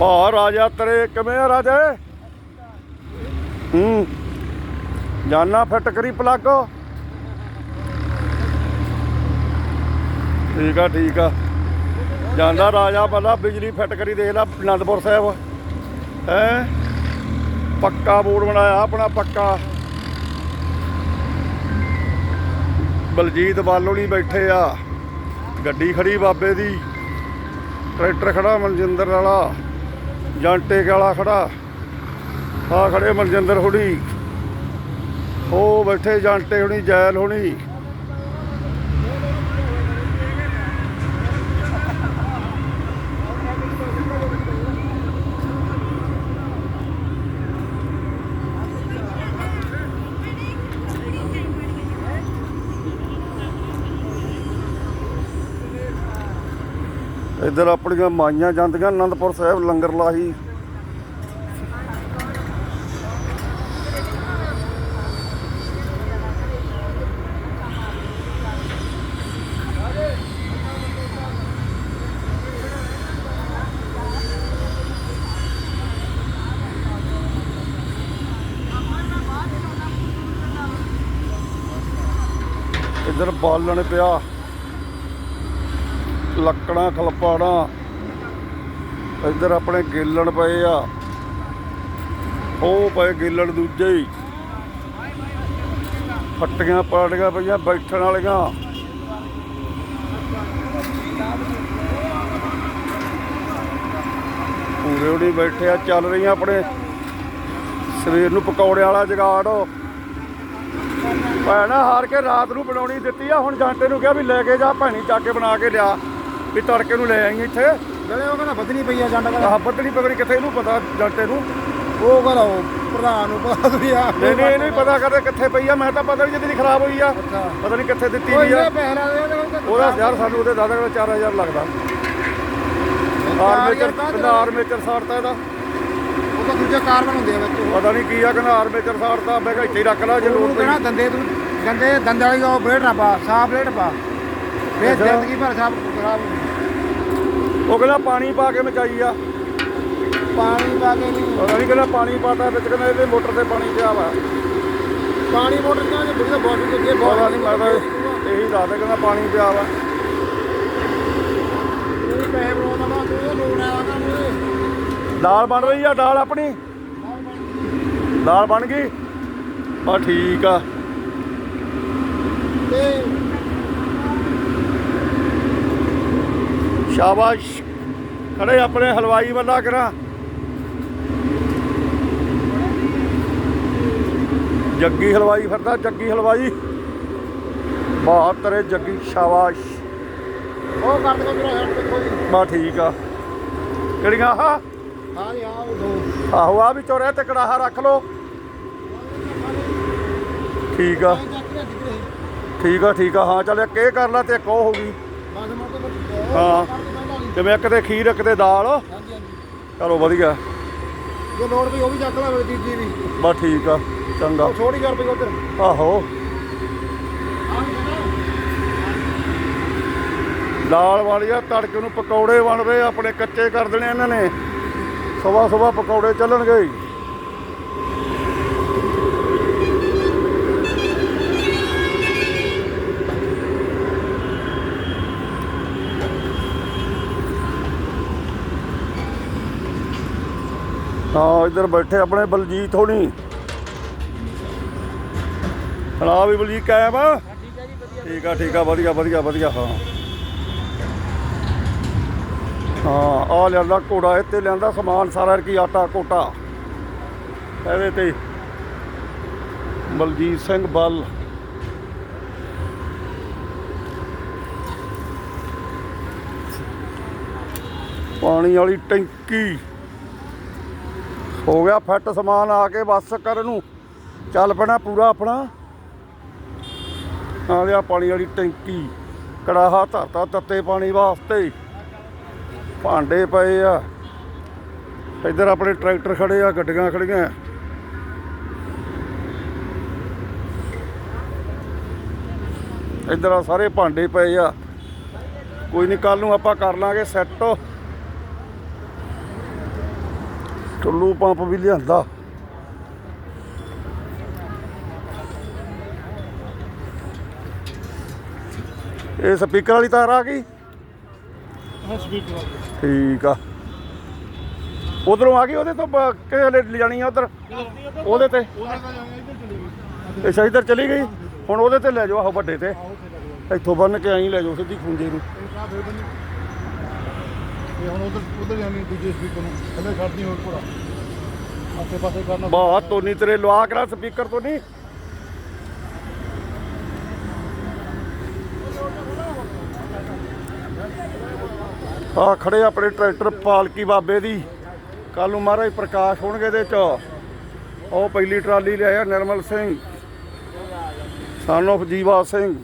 ਭਾ ਰਾਜਾ ਤੇਰੇ ਕਿਵੇਂ ਆ ਰਾਜੇ? ਹੂੰ। ਜਾਨਾ ਫਿੱਟ ਕਰੀ ਪਲੱਗ। ਠੀਕ ਆ ਠੀਕ ਆ। ਜਾਂਦਾ ਰਾਜਾ ਬੱਲਾ ਬਿਜਲੀ ਫਿੱਟ ਕਰੀ, ਦੇਖ ਲੈ ਅਨੰਦਪੁਰ ਸਾਹਿਬ। ਹੈ? ਪੱਕਾ ਬੋਰਡ ਬਣਾਇਆ ਆਪਣਾ ਪੱਕਾ। ਬਲਜੀਤ ਬਾਲੋ ਨਹੀਂ ਬੈਠੇ ਆ। ਗੱਡੀ ਖੜੀ ਬਾਬੇ ਦੀ। ਟਰੈਕਟਰ ਖੜਾ ਮਨਜਿੰਦਰ ਵਾਲਾ। ਜਾਂਟੇ ਵਾਲਾ ਖੜਾ। ਆ ਖੜੇ ਮਨਜਿੰਦਰ ਹੁਣੀ। ਉਹ ਬੈਠੇ ਜੰਟੇ ਹੁਣੀ ਜੈਲ ਹੁਣੀ। ਇੱਧਰ ਆਪਣੀਆਂ ਮਾਈਆਂ ਜਾਂਦੀਆਂ ਅਨੰਦਪੁਰ ਸਾਹਿਬ ਲੰਗਰ ਲਾਹੀ। ਇੱਧਰ ਬਾਲਣ ਪਿਆ। ਲੱਕੜਾਂ, ਖਲਪਾੜਾਂ, ਇੱਧਰ ਆਪਣੇ ਗੇਲਣ ਪਏ ਆ। ਉਹ ਪਏ ਗੇਲਣ ਦੂਜੇ ਹੀ। ਫੱਟੀਆਂ ਪਾੜੀਆਂ ਪਈਆਂ ਬੈਠਣ ਵਾਲੀਆਂ। ਪੂਰੇ ਉਹਨੇ ਬੈਠੇ ਆ, ਚੱਲ ਰਹੀਆਂ ਆਪਣੇ। ਸਵੇਰ ਨੂੰ ਪਕੌੜੇ ਵਾਲਾ ਜਗਾੜ। ਭੈਣਾ, ਹਾਰ ਕੇ ਰਾਤ ਨੂੰ ਬਣਾਉਣੀ ਦਿੱਤੀ ਆ, ਹੁਣ ਜਾਂਟੇ ਨੂੰ ਕਿਹਾ ਵੀ ਲੈ ਕੇ ਜਾ, ਭੈਣੀ ਚੱਕ ਕੇ ਬਣਾ ਕੇ ਲਿਆ। ਵੀ ਤੜਕੇ ਨੂੰ ਲੈ ਆਈ ਇੱਥੇ। ਜਿਹੜੇ ਉਹ ਕਹਿੰਦਾ ਵਧਣੀ ਪਈ ਆ ਕਹਿੰਦਾ। ਆਹ ਪਤਾ ਨਹੀਂ ਕਿੱਥੇ ਇਹਨੂੰ ਪਤਾ ਜਾਂਟੇ ਨੂੰ। ਉਹ ਕਹਿੰਦਾ ਉਹ ਪ੍ਰਧਾਨ ਨੂੰ ਪਤਾ ਵੀ ਆ। ਨਹੀਂ ਨਹੀਂ ਇਹਨੂੰ ਹੀ ਪਤਾ ਕਦੇ ਕਿੱਥੇ ਪਈ ਆ ਮੈਂ ਤਾਂ ਪਤਾ ਨਹੀਂ ਜਿੱਦੀ ਖਰਾਬ ਹੋਈ ਆ। ਅੱਛਾ। ਪਤਾ ਨਹੀਂ ਕਿੱਥੇ ਦਿੱਤੀ ਉਹ ਵੀ ਆ। ਦੇ ਉਹਦੇ ਕੋਲ ਉਹਦਾ ਯਾਰ ਸਾਨੂੰ ਉਹਦੇ ਦਾਦਾ ਕੋਲ 4000 ਲੱਗਦਾ। ਆਰਮੇਚਰ ਕਹਿੰਦਾ ਆਰਮੇਚਰ ਸਾੜਤਾ ਇਹਦਾ। ਉਹ ਤਾਂ ਦੂਜੇ ਕਾਰਬਨ ਹੁੰਦੇ ਆ ਵਿੱਚ ਉਹ। ਪਤਾ ਨਹੀਂ ਕੀ ਆ ਕਹਿੰਦਾ ਆਰਮੇਚਰ ਸਾੜਤਾ। ਮੈਂ ਕਿਹਾ ਇੱਥੇ ਹੀ ਰੱਖ ਲੈ ਜੇ ਲੋੜ ਉਹਨੂੰ ਪਈ। ਕਹਿੰਦਾ ਦੰਦੇ ਤੂੰ ਦੰਦੇ ਦੰਦ ਵਾਲੀ ਉਹ ਬਲੇਡ ਨਾ ਪਾ ਸਾਫ਼ ਬਲੇਡ ਪਾ। ਜ਼ਿੰਦਗੀ ਭਰ ਖਰਾਬ ਉਹ ਕਹਿੰਦਾ ਪਾਣੀ ਪਾ ਕੇ ਮਚਾਈ ਆ। ਪਾਣੀ ਪਾ ਕੇ ਨਹੀਂ। ਪਤਾ ਨਹੀਂ ਕਹਿੰਦਾ ਪਾਣੀ ਪਾਤਾ ਵਿੱਚ ਕਹਿੰਦਾ ਇਹਦੇ ਮੋਟਰ ਤੇ ਪਾਣੀ ਪਿਆ ਵਾ। ਪਾਣੀ ਮੋਟਰ ਕਾ ਜੇ ਬੜੀ ਬੋਡੀ ਤੇ ਅੱਗੇ ਪਤਾ ਨਹੀਂ ਤਾਂ ਇਹੀ ਦੱਸਦਾ ਕਹਿੰਦਾ ਪਾਣੀ ਪਿਆ ਵਾ। ਤੂੰ ਪੈਸੇ ਬਣਾਉਂਦਾ ਵਾ ਤੂੰ ਇਹ ਲੋੜ ਆਇਆ ਨਾ। ਮੂਰੇ ਦਾਲ ਬਣ ਰਹੀ ਆ ਦਾਲ ਆਪਣੀ। ਦਾਲ ਬਣ ਗਈ। ਆ ਠੀਕ ਆ। ਤੇ ਸ਼ਾਬਾਸ਼। ਖੜੇ ਆਪਣੇ ਹਲਵਾਈ ਵੱਲਾ ਕਰਾਂ ਜੱਗੀ ਹਲਵਾਈ ਫਿਰਦਾ ਜੱਗੀ ਹਲਵਾਈ। ਬਹੁਤ ਤੇਰੇ ਜੱਗੀ ਸ਼ਾਬਾਸ਼। ਉਹ ਕਰ ਦੇ ਮੇਰਾ ਹੈਂਡ ਦੇਖੋ ਜੀ। ਬਾ ਠੀਕ ਆ। ਕਿਹੜੀਆਂ ਆਹ? ਹਾਂ ਜੀ ਹਾਂ ਉਹ ਦੋ ਆਹੋ ਆ ਵੀ ਚੋਰਿਆ ਤੇ ਕੜਾਹਾ ਰੱਖ ਲੋ ਠੀਕ ਆ। ਠੀਕ ਆ ਠੀਕ ਆ। ਹਾਂ ਚੱਲ ਇੱਕ ਇਹ ਕਰ ਲਾ ਤੇ ਇੱਕ ਉਹ ਹੋ ਗਈ। ਹਾਂ। ਜਿਵੇਂ ਇੱਕ ਤੇ ਖੀਰ ਇੱਕ ਤੇ ਦਾਲ। ਹਾਂਜੀ ਹਾਂਜੀ ਚਲੋ ਵਧੀਆ। ਜੇ ਲੋੜ ਪਈ ਉਹ ਵੀ ਚੱਕ ਲਾ ਤੀਜੀ ਵੀ। ਬਾ ਠੀਕ ਆ ਚੰਗਾ। ਛੋੜੀ ਕਰ ਪਈ ਉਧਰ। ਆਹੋ। ਦਾਲ ਵਾਲੀਆ ਤੜਕੇ ਨੂੰ ਪਕੌੜੇ ਬਣ ਰਹੇ ਆਪਣੇ ਕੱਚੇ ਕਰ ਦੇਣੇ ਇਹਨਾਂ ਨੇ। ਸਵਾ ਸਵਾ ਪਕੌੜੇ ਚੱਲਣਗੇ। ਹਾਂ, ਇੱਧਰ ਬੈਠੇ ਆਪਣੇ ਬਲਜੀਤ ਹੋਣੀ। ਹਲਾ ਵੀ ਬਲਜੀਤ ਕਾਇਮ ਆ। ਠੀਕ ਆ ਠੀਕ ਆ, ਵਧੀਆ ਵਧੀਆ ਵਧੀਆ, ਹਾਂ। ਹਾਂ ਆ ਲਿਆਂਦਾ ਘੋੜਾ, ਇੱਥੇ ਲਿਆਂਦਾ ਸਮਾਨ ਸਾਰਾ ਕੀ ਆਟਾ, ਕੋਟਾ। ਇਹਦੇ ਤੇ ਬਲਜੀਤ ਸਿੰਘ ਬੱਲ। ਪਾਣੀ ਵਾਲੀ ਟੈਂਕੀ। ਹੋ ਗਿਆ, ਫਿੱਟ ਸਮਾਨ ਆ ਕੇ ਬੱਸ ਕਰ ਨੂੰ। ਚੱਲ ਪੈਣਾ ਪੂਰਾ ਆਪਣਾ। ਆ ਲਿਆ ਪਾਣੀ ਵਾਲੀ ਟੈਂਕੀ, ਕੜਾਹਾ ਧਰਤਾ ਤੱਤੇ ਪਾਣੀ ਵਾਸਤੇ। ਭਾਂਡੇ ਪਏ ਆ। ਇੱਧਰ ਆਪਣੇ ਟਰੈਕਟਰ ਖੜੇ ਆ, ਗੱਡੀਆਂ ਖੜੀਆਂ। ਇੱਧਰ ਆ ਸਾਰੇ ਭਾਂਡੇ ਪਏ ਆ। ਕੋਈ ਨਹੀਂ ਕੱਲ ਨੂੰ ਆਪਾਂ ਕਰ ਲਾਂਗੇ ਸੈੱਟ ਟੁੱਲੂ ਪੰਪ ਵੀ ਲਿਆਂਦਾ। ਇਹ ਸਪੀਕਰ ਵਾਲੀ ਤਾਰ ਆ ਗਈ? ਠੀਕ ਆ। ਉਧਰੋਂ ਆ ਗਈ ਉਹਦੇ ਤੋਂ ਬ- ਕਿਹੜੇ ਲੈ ਜਾਣੀ ਆ ਉਧਰ? ਉਹਦੇ ਤੇ? ਅੱਛਾ ਇੱਧਰ ਚਲੀ ਗਈ? ਹੁਣ ਉਹਦੇ ਤੇ ਲੈ ਜਾਓ ਆਹੋ ਵੱਡੇ ਤੇ। ਇੱਥੋਂ ਬੰਨ ਕੇ ਆਈ ਲੈ ਜਾਓ ਸਿੱਧੀ ਖੁੰਝੇ ਨੂੰ। ਇਹ ਹੁਣ ਉਧਰ ਉਧਰ ਜਾਣੀ ਦੂਜੇ ਸਪੀਕਰ ਨੂੰ, ਥੱਲੇ ਛੱਡਦੀ ਹੋਰ ਕੋੜਾ ਆਸੇ ਪਾਸੇ ਕਰਨਾ ਬਾਤ ਤੋਂ ਤੇਰੇ ਲਵਾ ਕਰਾ ਸਪੀਕਰ ਤੋਂ ਨਹੀਂ ਆ ਖੜੇ ਆਪਣੇ ਟਰੈਕਟਰ ਪਾਲਕੀ ਬਾਬੇ ਦੀ। ਕੱਲ ਨੂੰ ਮਹਾਰਾਜ ਪ੍ਰਕਾਸ਼ ਹੋਣਗੇ ਇਹਦੇ ਚ। ਉਹ ਪਹਿਲੀ ਟਰਾਲੀ ਲਿਆਇਆ ਨਿਰਮਲ ਸਿੰਘ। Son of ਜੀਵਾ ਸਿੰਘ।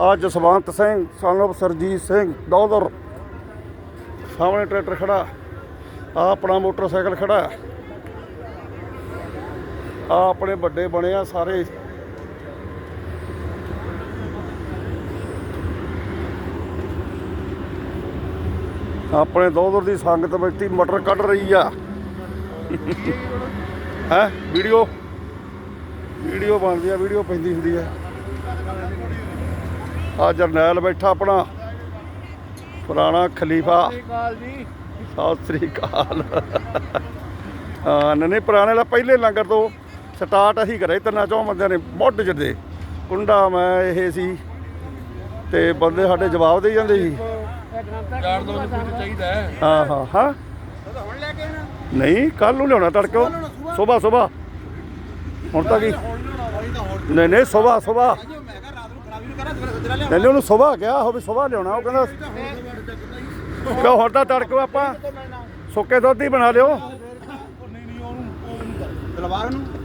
ਆ ਜਸਵੰਤ ਸਿੰਘ, son of ਸਰਜੀਤ ਸਿੰਘ। ਦੋਦਰ ਸਾਹਮਣੇ ਟਰੈਕਟਰ ਖੜਾ ਆ ਆਪਣਾ ਮੋਟਰਸਾਈਕਲ ਖੜਾ। ਆ ਆਪਣੇ ਵੱਡੇ ਬਣੇ ਆ ਸਾਰੇ। ਆਪਣੇ ਦੋਦਰ ਦੀ ਸੰਗਤ ਬੈਠੀ ਮਟਰ ਕੱਢ ਰਹੀ ਆ। ਹੈ, ਵੀਡੀਓ? ਵੀਡੀਓ ਬਣਦੀ ਆ, ਵੀਡੀਓ ਪੈਂਦੀ ਹੁੰਦੀ ਆ। ਆ ਜਰਨੈਲ ਬੈਠਾ ਆਪਣਾ। ਪੁਰਾਣਾ ਖਲੀਫਾ। ਕਾਲ ਜੀ। ਸਤਿ ਸ੍ਰੀ ਅਕਾਲ। ਹਾਂ ਨਹੀਂ ਪੁਰਾਣੇ ਦਾ ਪਹਿਲੇ ਲੰਗਰ ਤੋਂ ਸਟਾਰਟ ਅਸੀਂ ਕਰੇ ਤਿੰਨਾਂ ਚੌਂ ਬੰਦਿਆਂ ਨੇ ਮੁੱਢ ਜਦੇ। ਕੁੰਡਾ ਮੈਂ ਇਹ ਸੀ। ਤੇ ਬੰਦੇ ਸਾਡੇ ਜਵਾਬ ਦੇ ਜਾਂਦੇ ਸੀ। ਚਾਰ ਦੋ ਨੂੰ ਕੁਝ ਚਾਹੀਦਾ ਹੈ। ਹਾਂ ਹਾਂ ਹਾਂ। ਹੁਣ ਲੈ ਕੇ ਆਣਾ ਨਹੀਂ ਕੱਲ ਨੂੰ ਲਿਆਉਣਾ ਤੜਕੋ ਸਵੇਰ ਸਵੇਰ। ਹੁਣ ਤਾਂ ਕੀ? ਨਹੀਂ ਨਹੀਂ ਸਵੇਰ ਸਵੇਰ। ਮੈਂ ਕਹਾਂ ਰਾਤ ਨੂੰ ਖਰਾਬੀ ਨੂੰ ਕਰਾਂ ਸਵੇਰੇ ਲਿਆ ਕਹਿੰਦੇ ਉਹਨੂੰ ਸਵੇਰ ਗਿਆ ਹੋਵੇ ਸਵੇਰ ਲਿਆਉਣਾ। ਉਹ ਕਹਿੰਦਾ ਕਿਉਂ ਹੁਣ ਤਾਂ ਤੜਕੋ ਆਪਾਂ ਸੁੱਕੇ ਦੁੱਧ ਹੀ ਬਣਾ ਲਿਓ। ਨਹੀਂ ਨਹੀਂ, ਉਹਨੂੰ ਤਲਵਾਰ ਨੂੰ।